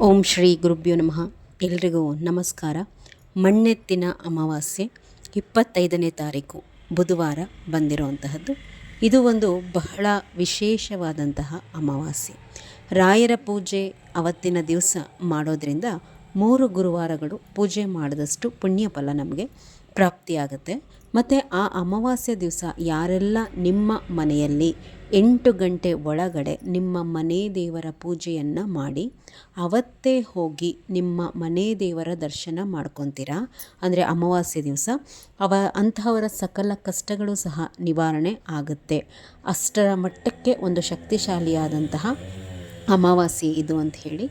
ಓಂ ಶ್ರೀ ಗುರುಭ್ಯೋ ನಮಃ. ಎಲ್ರಿಗೂ ನಮಸ್ಕಾರ. ಮಣ್ಣೆತ್ತಿನ ಅಮಾವಾಸ್ಯೆ, ಇಪ್ಪತ್ತೈದನೇ ತಾರೀಕು, ಬುಧವಾರ ಬಂದಿರುವಂತಹದ್ದು. ಇದು ಒಂದು ಬಹಳ ವಿಶೇಷವಾದಂತಹ ಅಮಾವಾಸ್ಯೆ. ರಾಯರ ಪೂಜೆ ಅವತ್ತಿನ ದಿವಸ ಮಾಡೋದರಿಂದ ಮೂರು ಗುರುವಾರಗಳು ಪೂಜೆ ಮಾಡಿದಷ್ಟು ಪುಣ್ಯ ಫಲ ನಮಗೆ ಪ್ರಾಪ್ತಿಯಾಗುತ್ತೆ. ಮತ್ತು ಆ ಅಮಾವಾಸ್ಯೆ ದಿವಸ ಯಾರೆಲ್ಲ ನಿಮ್ಮ ಮನೆಯಲ್ಲಿ ಎಂಟು ಗಂಟೆ ಒಳಗಡೆ ನಿಮ್ಮ ಮನೆ ದೇವರ ಪೂಜೆಯನ್ನು ಮಾಡಿ, ಅವತ್ತೇ ಹೋಗಿ ನಿಮ್ಮ ಮನೆ ದೇವರ ದರ್ಶನ ಮಾಡ್ಕೊತೀರಾ? ಅಂದರೆ ಅಮಾವಾಸ್ಯೆ ದಿವಸ, ಅವ ಅಂತಹವರ ಸಕಲ ಕಷ್ಟಗಳು ಸಹ ನಿವಾರಣೆ ಆಗುತ್ತೆ. ಅಷ್ಟರ ಮಟ್ಟಕ್ಕೆ ಒಂದು ಶಕ್ತಿಶಾಲಿಯಾದಂತಹ ಅಮಾವಾಸ್ಯೆ ಇದು ಅಂತ ಹೇಳಿ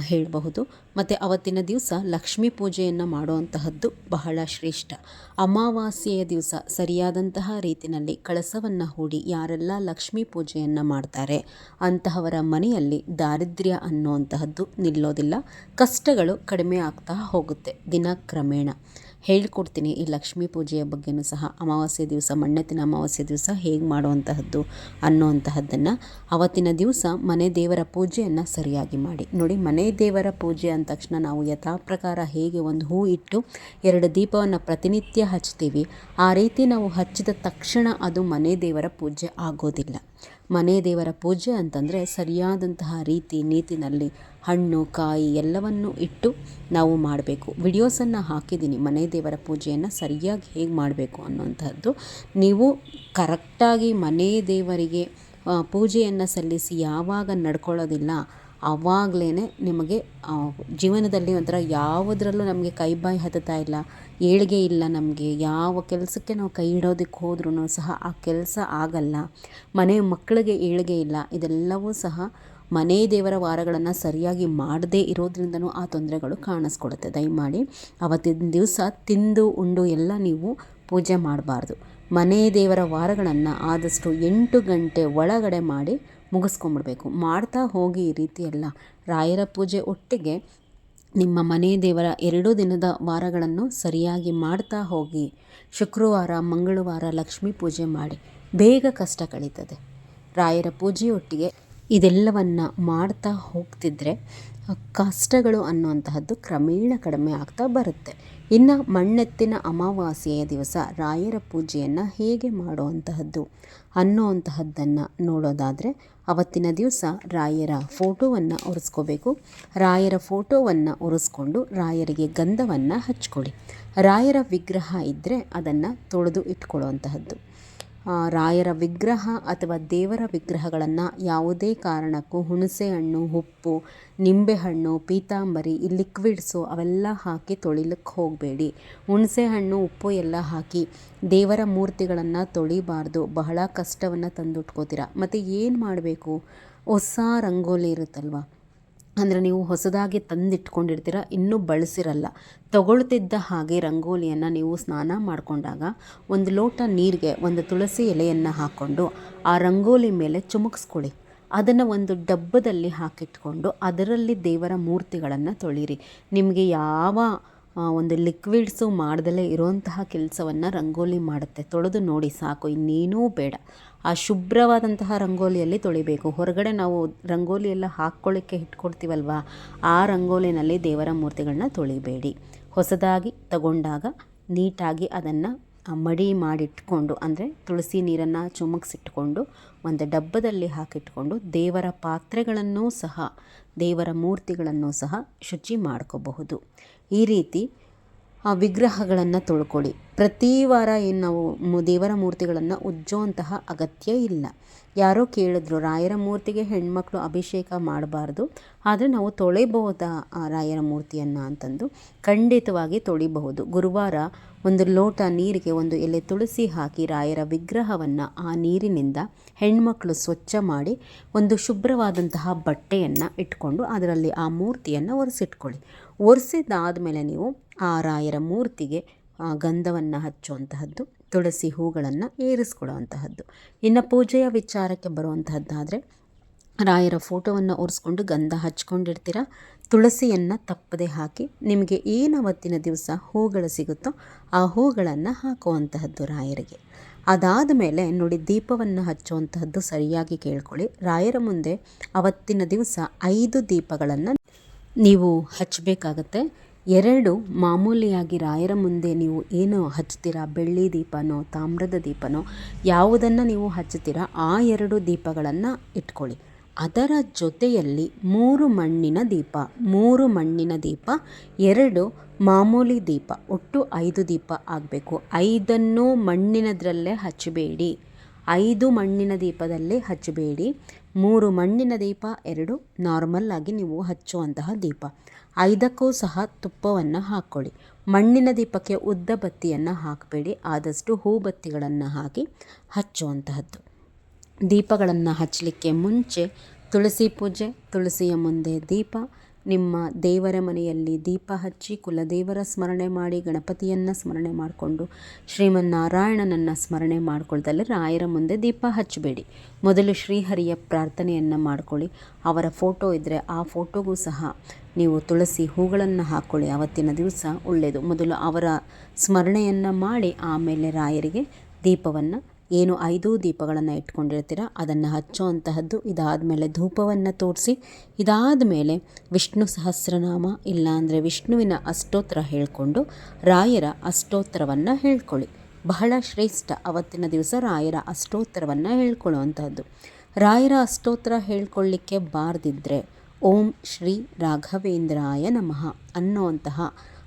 ಹೇಳಬಹುದು. ಮತ್ತು ಅವತ್ತಿನ ದಿವಸ ಲಕ್ಷ್ಮೀ ಪೂಜೆಯನ್ನು ಮಾಡುವಂತಹದ್ದು ಬಹಳ ಶ್ರೇಷ್ಠ. ಅಮಾವಾಸ್ಯೆಯ ದಿವಸ ಸರಿಯಾದಂತಹ ರೀತಿಯಲ್ಲಿ ಕಳಸವನ್ನು ಹೂಡಿ ಯಾರೆಲ್ಲ ಲಕ್ಷ್ಮೀ ಪೂಜೆಯನ್ನು ಮಾಡ್ತಾರೆ, ಅಂತಹವರ ಮನೆಯಲ್ಲಿ ದಾರಿದ್ರ್ಯ ಅನ್ನುವಂತಹದ್ದು ನಿಲ್ಲೋದಿಲ್ಲ. ಕಷ್ಟಗಳು ಕಡಿಮೆ ಆಗ್ತಾ ಹೋಗುತ್ತೆ ದಿನಕ್ರಮೇಣ. ಹೇಳ್ಕೊಡ್ತೀನಿ. ಈ ಲಕ್ಷ್ಮೀ ಪೂಜೆಯ ಬಗ್ಗೆಯೂ ಸಹ ಅಮಾವಾಸ್ಯೆ ದಿವಸ ಮಣ್ಣೆತ್ತಿನ ಅಮಾವಾಸ್ಯೆ ದಿವಸ ಹೇಗೆ ಮಾಡುವಂತಹದ್ದು ಅನ್ನುವಂತಹದ್ದನ್ನು ಅವತ್ತಿನ ದಿವಸ ಮನೆ ದೇವರ ಪೂಜೆಯನ್ನು ಸರಿಯಾಗಿ ಮಾಡಿ. ನೋಡಿ, ಮನೆ ದೇವರ ಪೂಜೆ ಅಂದ ತಕ್ಷಣ ನಾವು ಯಥಾ ಪ್ರಕಾರ ಹೇಗೆ ಒಂದು ಹೂ ಇಟ್ಟು ಎರಡು ದೀಪವನ್ನು ಪ್ರತಿನಿತ್ಯ ಹಚ್ತೀವಿ, ಆ ರೀತಿ ನಾವು ಹಚ್ಚಿದ ತಕ್ಷಣ ಅದು ಮನೆ ದೇವರ ಪೂಜೆ ಆಗೋದಿಲ್ಲ. ಮನೆ ದೇವರ ಪೂಜೆ ಅಂತಂದರೆ ಸರಿಯಾದಂತಹ ರೀತಿ ನೀತಿನಲ್ಲಿ ಹಣ್ಣು, ಕಾಯಿ ಎಲ್ಲವನ್ನು ಇಟ್ಟು ನಾವು ಮಾಡಬೇಕು. ವಿಡಿಯೋಸನ್ನು ಹಾಕಿದ್ದೀನಿ. ಮನೆ ದೇವರ ಪೂಜೆಯನ್ನು ಸರಿಯಾಗಿ ಹೇಗೆ ಮಾಡಬೇಕು ಅನ್ನುವಂಥದ್ದು. ನೀವು ಕರೆಕ್ಟಾಗಿ ಮನೆ ದೇವರಿಗೆ ಪೂಜೆಯನ್ನು ಸಲ್ಲಿಸಿ ಯಾವಾಗ ನಡ್ಕೊಳ್ಳೋದಿಲ್ಲ ಆವಾಗಲೇ ನಿಮಗೆ ಜೀವನದಲ್ಲಿ ಒಂಥರ ಯಾವುದರಲ್ಲೂ ನಮಗೆ ಕೈ ಬಾಯಿ ಇಲ್ಲ, ಏಳಿಗೆ ಇಲ್ಲ ನಮಗೆ, ಯಾವ ಕೆಲಸಕ್ಕೆ ನಾವು ಕೈ ಇಡೋದಕ್ಕೆ ಹೋದ್ರೂ ಸಹ ಆ ಕೆಲಸ ಆಗಲ್ಲ, ಮನೆ ಮಕ್ಕಳಿಗೆ ಏಳಿಗೆ ಇಲ್ಲ, ಇದೆಲ್ಲವೂ ಸಹ ಮನೆ ದೇವರ ವಾರಗಳನ್ನು ಸರಿಯಾಗಿ ಮಾಡದೇ ಇರೋದ್ರಿಂದನೂ ಆ ತೊಂದರೆಗಳು ಕಾಣಿಸ್ಕೊಡುತ್ತೆ. ದಯಮಾಡಿ ಅವತ್ತಿನ ದಿವಸ ತಿಂದು ಉಂಡು ಎಲ್ಲ ನೀವು ಪೂಜೆ ಮಾಡಬಾರ್ದು. ಮನೆ ದೇವರ ವಾರಗಳನ್ನು ಆದಷ್ಟು ಎಂಟು ಗಂಟೆ ಒಳಗಡೆ ಮಾಡಿ ಮುಗಿಸ್ಕೊಂಬಿಡ್ಬೇಕು. ಮಾಡ್ತಾ ಹೋಗಿ ಈ ರೀತಿ ರಾಯರ ಪೂಜೆ ಒಟ್ಟಿಗೆ ನಿಮ್ಮ ಮನೆ ದೇವರ ಎರಡು ದಿನದ ವಾರಗಳನ್ನು ಸರಿಯಾಗಿ ಮಾಡ್ತಾ ಹೋಗಿ. ಶುಕ್ರವಾರ, ಮಂಗಳವಾರ ಲಕ್ಷ್ಮೀ ಪೂಜೆ ಮಾಡಿ. ಬೇಗ ಕಷ್ಟ ಕಳೀತದೆ. ರಾಯರ ಪೂಜೆಯೊಟ್ಟಿಗೆ ಇದೆಲ್ಲವನ್ನು ಮಾಡ್ತಾ ಹೋಗ್ತಿದ್ರೆ ಕಷ್ಟಗಳು ಅನ್ನುವಂತಹದ್ದು ಕ್ರಮೇಣ ಕಡಿಮೆ ಆಗ್ತಾ ಬರುತ್ತೆ. ಇನ್ನು ಮಣ್ಣೆತ್ತಿನ ಅಮಾವಾಸ್ಯೆಯ ದಿವಸ ರಾಯರ ಪೂಜೆಯನ್ನು ಹೇಗೆ ಮಾಡುವಂತಹದ್ದು ಅನ್ನೋವಂತಹದ್ದನ್ನು ನೋಡೋದಾದರೆ ಅವತ್ತಿನ ದಿವಸ ರಾಯರ ಫೋಟೋವನ್ನು ಒರೆಸ್ಕೋಬೇಕು. ರಾಯರ ಫೋಟೋವನ್ನು ಒರೆಸ್ಕೊಂಡು ರಾಯರಿಗೆ ಗಂಧವನ್ನು ಹಚ್ಕೊಳ್ಳಿ ರಾಯರ ವಿಗ್ರಹ ಇದ್ದರೆ ಅದನ್ನು ತೊಳೆದು ಇಟ್ಕೊಳ್ಳುವಂತಹದ್ದು. ರಾಯರ ವಿಗ್ರಹ ಅಥವಾ ದೇವರ ವಿಗ್ರಹಗಳನ್ನು ಯಾವುದೇ ಕಾರಣಕ್ಕೂ ಹುಣಸೆ ಹಣ್ಣು, ಉಪ್ಪು ನಿಂಬೆಹಣ್ಣು ಪೀತಾಂಬರಿ, ಈ ಲಿಕ್ವಿಡ್ಸು ಅವೆಲ್ಲ ಹಾಕಿ ತೊಳಿಲಿಕ್ಕೆ ಹೋಗಬೇಡಿ. ಹುಣಸೆ ಹಣ್ಣು, ಉಪ್ಪು ಎಲ್ಲ ಹಾಕಿ ದೇವರ ಮೂರ್ತಿಗಳನ್ನು ತೊಳಿಬಾರ್ದು. ಬಹಳ ಕಷ್ಟವನ್ನು ತಂದುಟ್ಕೋತೀರ. ಮತ್ತು ಏನು ಮಾಡಬೇಕು? ಹೊಸ ರಂಗೋಲಿ ಇರುತ್ತಲ್ವ? ಅಂದರೆ ನೀವು ಹೊಸದಾಗಿ ತಂದಿಟ್ಕೊಂಡಿರ್ತೀರ, ಇನ್ನೂ ಬಳಸಿರಲ್ಲ. ತಗೊಳ್ತಿದ್ದ ಹಾಗೆ ರಂಗೋಲಿಯನ್ನು ನೀವು ಸ್ನಾನ ಮಾಡಿಕೊಂಡಾಗ ಒಂದು ಲೋಟ ನೀರಿಗೆ ಒಂದು ತುಳಸಿ ಎಲೆಯನ್ನು ಹಾಕ್ಕೊಂಡು ಆ ರಂಗೋಲಿ ಮೇಲೆ ಚುಮುಕ್ಸ್ಕೊಳ್ಳಿ. ಅದನ್ನು ಒಂದು ಡಬ್ಬದಲ್ಲಿ ಹಾಕಿಟ್ಕೊಂಡು ಅದರಲ್ಲಿ ದೇವರ ಮೂರ್ತಿಗಳನ್ನು ತೊಳೀರಿ. ನಿಮಗೆ ಯಾವ ಒಂದು ಲಿಕ್ವಿಡ್ಸು ಮಾಡ್ದಲೇ ಇರೋಂತಹ ಕೆಲಸವನ್ನು ರಂಗೋಲಿ ಮಾಡುತ್ತೆ, ತೊಳೆದು ನೋಡಿ ಸಾಕು, ಇನ್ನೇನೂ ಬೇಡ. ಆ ಶುಭ್ರವಾದಂತಹ ರಂಗೋಲಿಯಲ್ಲಿ ತೊಳಿಬೇಕು. ಹೊರಗಡೆ ನಾವು ರಂಗೋಲಿ ಎಲ್ಲ ಹಾಕ್ಕೊಳ್ಳಿಕ್ಕೆ ಇಟ್ಕೊಳ್ತೀವಲ್ವ ಆ ರಂಗೋಲಿನಲ್ಲಿ ದೇವರ ಮೂರ್ತಿಗಳನ್ನ ತೊಳಿಬೇಡಿ. ಹೊಸದಾಗಿ ತಗೊಂಡಾಗ ನೀಟಾಗಿ ಅದನ್ನು ಮಡಿ ಮಾಡಿಟ್ಕೊಂಡು, ಅಂದರೆ ತುಳಸಿ ನೀರನ್ನು ಚುಮಕ್ಸಿಟ್ಕೊಂಡು, ಒಂದು ಡಬ್ಬದಲ್ಲಿ ಹಾಕಿಟ್ಕೊಂಡು ದೇವರ ಪಾತ್ರೆಗಳನ್ನೂ ಸಹ, ದೇವರ ಮೂರ್ತಿಗಳನ್ನು ಸಹ ಶುಚಿ ಮಾಡ್ಕೋಬಹುದು. ಈ ರೀತಿ ಆ ವಿಗ್ರಹಗಳನ್ನು ತೊಳ್ಕೊಳ್ಳಿ ಪ್ರತಿ ವಾರ ಏನು ನಾವು ದೇವರ ಮೂರ್ತಿಗಳನ್ನು ಉಜ್ಜುವಂತಹ ಅಗತ್ಯ ಇಲ್ಲ. ಯಾರೋ ಕೇಳಿದ್ರು, ರಾಯರ ಮೂರ್ತಿಗೆ ಹೆಣ್ಮಕ್ಳು ಅಭಿಷೇಕ ಮಾಡಬಾರ್ದು. ಆದರೆ ನಾವು ತೊಳೆಯಬಹುದಾ ಆ ರಾಯರ ಮೂರ್ತಿಯನ್ನು ಅಂತಂದು ಖಂಡಿತವಾಗಿ ತೊಳಿಬಹುದು. ಗುರುವಾರ ಒಂದು ಲೋಟ ನೀರಿಗೆ ಒಂದು ಎಲೆ ತುಳಸಿ ಹಾಕಿ ರಾಯರ ವಿಗ್ರಹವನ್ನು ಆ ನೀರಿನಿಂದ ಹೆಣ್ಮಕ್ಳು ಸ್ವಚ್ಛ ಮಾಡಿ ಒಂದು ಶುಭ್ರವಾದಂತಹ ಬಟ್ಟೆಯನ್ನು ಇಟ್ಕೊಂಡು ಅದರಲ್ಲಿ ಆ ಮೂರ್ತಿಯನ್ನು ಒರೆಸಿಟ್ಕೊಳ್ಳಿ. ಒರೆಸಿದ್ದಾದಮೇಲೆ ನೀವು ಆ ರಾಯರ ಮೂರ್ತಿಗೆ ಗಂಧವನ್ನು ಹಚ್ಚುವಂತಹದ್ದು, ತುಳಸಿ ಹೂಗಳನ್ನು ಏರಿಸ್ಕೊಳ್ಳುವಂತಹದ್ದು ಇನ್ನು ಪೂಜೆಯ ವಿಚಾರಕ್ಕೆ ಬರುವಂತಹದ್ದಾದರೆ, ರಾಯರ ಫೋಟೋವನ್ನು ಒರೆಸ್ಕೊಂಡು ಗಂಧ ಹಚ್ಕೊಂಡಿರ್ತೀರ? ತುಳಸಿಯನ್ನು ತಪ್ಪದೆ ಹಾಕಿ ನಿಮಗೆ ಏನು ಅವತ್ತಿನ ದಿವಸ ಹೂಗಳು ಸಿಗುತ್ತೋ ಆ ಹೂಗಳನ್ನು ಹಾಕುವಂತಹದ್ದು ರಾಯರಿಗೆ. ಅದಾದ ಮೇಲೆ ನೋಡಿ ದೀಪವನ್ನು ಹಚ್ಚುವಂತಹದ್ದು ಸರಿಯಾಗಿ ಕೇಳ್ಕೊಳ್ಳಿ. ರಾಯರ ಮುಂದೆ ಅವತ್ತಿನ ದಿವಸ ಐದು ದೀಪಗಳನ್ನು ನೀವು ಹಚ್ಚಬೇಕಾಗತ್ತೆ. ಎರಡು, ಮಾಮೂಲಿಯಾಗಿ ರಾಯರ ಮುಂದೆ ನೀವು ಏನು ಹಚ್ತೀರಾ ಬೆಳ್ಳಿ ದೀಪನೋ, ತಾಮ್ರದ ದೀಪನೋ, ಯಾವುದನ್ನು ನೀವು ಹಚ್ಚುತ್ತೀರಾ? ಆ ಎರಡು ದೀಪಗಳನ್ನು ಇಟ್ಕೊಳ್ಳಿ. ಅದರ ಜೊತೆಯಲ್ಲಿ ಮೂರು ಮಣ್ಣಿನ ದೀಪ, ಮೂರು ಮಣ್ಣಿನ ದೀಪ, ಎರಡು ಮಾಮೂಲಿ ದೀಪ, ಒಟ್ಟು ಐದು ದೀಪ ಆಗಬೇಕು. ಐದನ್ನು ಮಣ್ಣಿನದರಲ್ಲೇ ಹಚ್ಚಬೇಡಿ. ಐದು ಮಣ್ಣಿನ ದೀಪದಲ್ಲೇ ಹಚ್ಚಬೇಡಿ. ಮೂರು ಮಣ್ಣಿನ ದೀಪ, ಎರಡು ನಾರ್ಮಲ್ ಆಗಿ ನೀವು ಹಚ್ಚುವಂತಹ ದೀಪ. ಐದಕ್ಕೂ ಸಹ ತುಪ್ಪವನ್ನು ಹಾಕ್ಕೊಳ್ಳಿ ಮಣ್ಣಿನ ದೀಪಕ್ಕೆ ಉದ್ದ ಬತ್ತಿಯನ್ನು ಹಾಕಬೇಡಿ. ಆದಷ್ಟು ಹೂ ಬತ್ತಿಗಳನ್ನು ಹಾಕಿ ಹಚ್ಚುವಂತಹದ್ದು. ದೀಪಗಳನ್ನು ಹಚ್ಚಲಿಕ್ಕೆ ಮುಂಚೆ ತುಳಸಿ ಪೂಜೆ, ತುಳಸಿಯ ಮುಂದೆ ದೀಪ ನಿಮ್ಮ ದೇವರ ಮನೆಯಲ್ಲಿ ದೀಪ ಹಚ್ಚಿ ಕುಲದೇವರ ಸ್ಮರಣೆ ಮಾಡಿ ಗಣಪತಿಯನ್ನು ಸ್ಮರಣೆ ಮಾಡಿಕೊಂಡು ಶ್ರೀಮನ್ನಾರಾಯಣನನ್ನು ಸ್ಮರಣೆ ಮಾಡಿಕೊಳ್ತಲ್ಲಿ ರಾಯರ ಮುಂದೆ ದೀಪ ಹಚ್ಚಬೇಡಿ. ಮೊದಲು ಶ್ರೀಹರಿಯ ಪ್ರಾರ್ಥನೆಯನ್ನು ಮಾಡ್ಕೊಳ್ಳಿ. ಅವರ ಫೋಟೋ ಇದ್ದರೆ ಆ ಫೋಟೋಗೂ ಸಹ ನೀವು ತುಳಸಿ ಹೂಗಳನ್ನು ಹಾಕ್ಕೊಳ್ಳಿ ಆವತ್ತಿನ ದಿವಸ ಒಳ್ಳೆಯದು ಮೊದಲು ಅವರ ಸ್ಮರಣೆಯನ್ನು ಮಾಡಿ ಆಮೇಲೆ ರಾಯರಿಗೆ ದೀಪವನ್ನು ಏನು ಐದು ದೀಪಗಳನ್ನು ಇಟ್ಕೊಂಡಿರ್ತೀರ? ಅದನ್ನು ಹಚ್ಚುವಂತಹದ್ದು ಇದಾದ ಮೇಲೆ ಧೂಪವನ್ನು ತೋರಿಸಿ, ಇದಾದ ಮೇಲೆ ವಿಷ್ಣು ಸಹಸ್ರನಾಮ ಇಲ್ಲಾಂದರೆ ವಿಷ್ಣುವಿನ ಅಷ್ಟೋತ್ತರ ಹೇಳಿಕೊಂಡು ರಾಯರ ಅಷ್ಟೋತ್ತರವನ್ನು ಹೇಳ್ಕೊಳ್ಳಿ. ಬಹಳ ಶ್ರೇಷ್ಠ ಅವತ್ತಿನ ದಿವಸ ರಾಯರ ಅಷ್ಟೋತ್ತರವನ್ನು ಹೇಳ್ಕೊಳ್ಳುವಂಥದ್ದು ರಾಯರ ಅಷ್ಟೋತ್ತರ ಹೇಳ್ಕೊಳ್ಳಿಕ್ಕೆ ಬಾರ್ದಿದ್ರೆ ಓಂ ಶ್ರೀ ರಾಘವೇಂದ್ರಾಯ ನಮಃ ಅನ್ನುವಂತಹ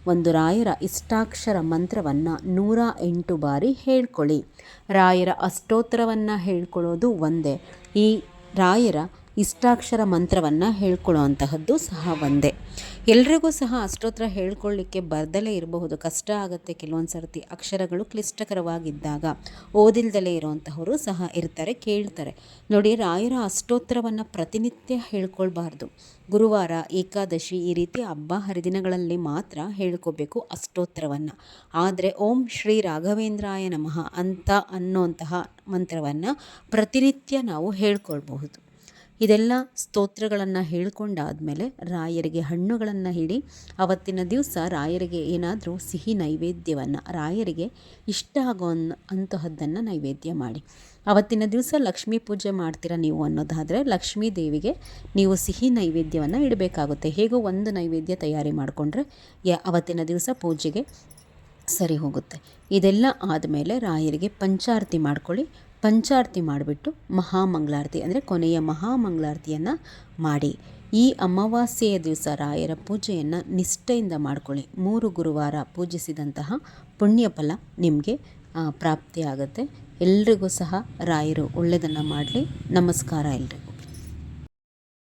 ಒಂದು ರಾಯರ ಇಷ್ಟಾಕ್ಷರ ಮಂತ್ರವನ್ನು ನೂರ ಎಂಟು ಬಾರಿ ಹೇಳ್ಕೊಳ್ಳಿ. ರಾಯರ ಅಷ್ಟೋತ್ತರವನ್ನು ಹೇಳ್ಕೊಳ್ಳೋದು ಒಂದೇ. ಈ ರಾಯರ ಇಷ್ಟಾಕ್ಷರ ಮಂತ್ರವನ್ನು ಹೇಳ್ಕೊಳ್ಳೋ ಸಹ ಒಂದೇ. ಎಲ್ರಿಗೂ ಸಹ ಅಷ್ಟೋತ್ತರ ಹೇಳ್ಕೊಳ್ಳಿಕ್ಕೆ ಬರ್ದಲೇ ಇರಬಹುದು. ಕಷ್ಟ ಆಗುತ್ತೆ ಕೆಲವೊಂದು ಸರ್ತಿ. ಅಕ್ಷರಗಳು ಕ್ಲಿಷ್ಟಕರವಾಗಿದ್ದಾಗ ಓದಿಲ್ದಲೇ ಇರೋವಂಥವರು ಸಹ ಇರ್ತಾರೆ, ಕೇಳ್ತಾರೆ. ನೋಡಿ, ರಾಯರ ಅಷ್ಟೋತ್ತರವನ್ನು ಪ್ರತಿನಿತ್ಯ ಹೇಳ್ಕೊಳ್ಬಾರ್ದು. ಗುರುವಾರ, ಏಕಾದಶಿ ಈ ರೀತಿ ಹಬ್ಬ ಹರಿದಿನಗಳಲ್ಲಿ ಮಾತ್ರ ಹೇಳ್ಕೋಬೇಕು ಅಷ್ಟೋತ್ತರವನ್ನು ಆದರೆ ಓಂ ಶ್ರೀ ರಾಘವೇಂದ್ರಾಯ ನಮಃ ಅಂತ ಅನ್ನೋಂತಹ ಮಂತ್ರವನ್ನು ಪ್ರತಿನಿತ್ಯ ನಾವು ಹೇಳ್ಕೊಳ್ಬಹುದು. ಇದೆಲ್ಲ ಸ್ತೋತ್ರಗಳನ್ನು ಹೇಳ್ಕೊಂಡಾದಮೇಲೆ ರಾಯರಿಗೆ ಹಣ್ಣುಗಳನ್ನು ಹಿಡಿ ಅವತ್ತಿನ ದಿವಸ ರಾಯರಿಗೆ ಏನಾದರೂ ಸಿಹಿ ನೈವೇದ್ಯವನ್ನು, ರಾಯರಿಗೆ ಇಷ್ಟ ಆಗೋ ಅಂತಹದ್ದನ್ನು ನೈವೇದ್ಯ ಮಾಡಿ. ಅವತ್ತಿನ ದಿವಸ ಲಕ್ಷ್ಮೀ ಪೂಜೆ ಮಾಡ್ತೀರಾ ನೀವು ಅನ್ನೋದಾದರೆ ಲಕ್ಷ್ಮೀ ದೇವಿಗೆ ನೀವು ಸಿಹಿ ನೈವೇದ್ಯವನ್ನು ಇಡಬೇಕಾಗುತ್ತೆ. ಹೇಗೋ ಒಂದು ನೈವೇದ್ಯ ತಯಾರಿ ಮಾಡಿಕೊಂಡ್ರೆ ಯ, ಅವತ್ತಿನ ದಿವಸ ಪೂಜೆಗೆ ಸರಿ ಹೋಗುತ್ತೆ. ಇದೆಲ್ಲ ಆದಮೇಲೆ ರಾಯರಿಗೆ ಪಂಚಾರತಿ ಮಾಡ್ಕೊಳ್ಳಿ. ಪಂಚಾರತಿ ಮಾಡಿಬಿಟ್ಟು ಮಹಾಮಂಗಳಾರತಿ, ಅಂದರೆ ಕೊನೆಯ ಮಹಾಮಂಗಳಾರತಿಯನ್ನು ಮಾಡಿ. ಈ ಅಮಾವಾಸ್ಯೆಯ ದಿವಸ ರಾಯರ ಪೂಜೆಯನ್ನು ನಿಷ್ಠೆಯಿಂದ ಮಾಡ್ಕೊಳ್ಳಿ. ಮೂರು ಗುರುವಾರ ಪೂಜಿಸಿದಂತಹ ಪುಣ್ಯ ಫಲ ನಿಮಗೆ ಪ್ರಾಪ್ತಿಯಾಗುತ್ತೆ. ಎಲ್ರಿಗೂ ಸಹ ರಾಯರು ಒಳ್ಳೆಯದನ್ನು ಮಾಡಲಿ. ನಮಸ್ಕಾರ ಎಲ್ರಿಗೂ.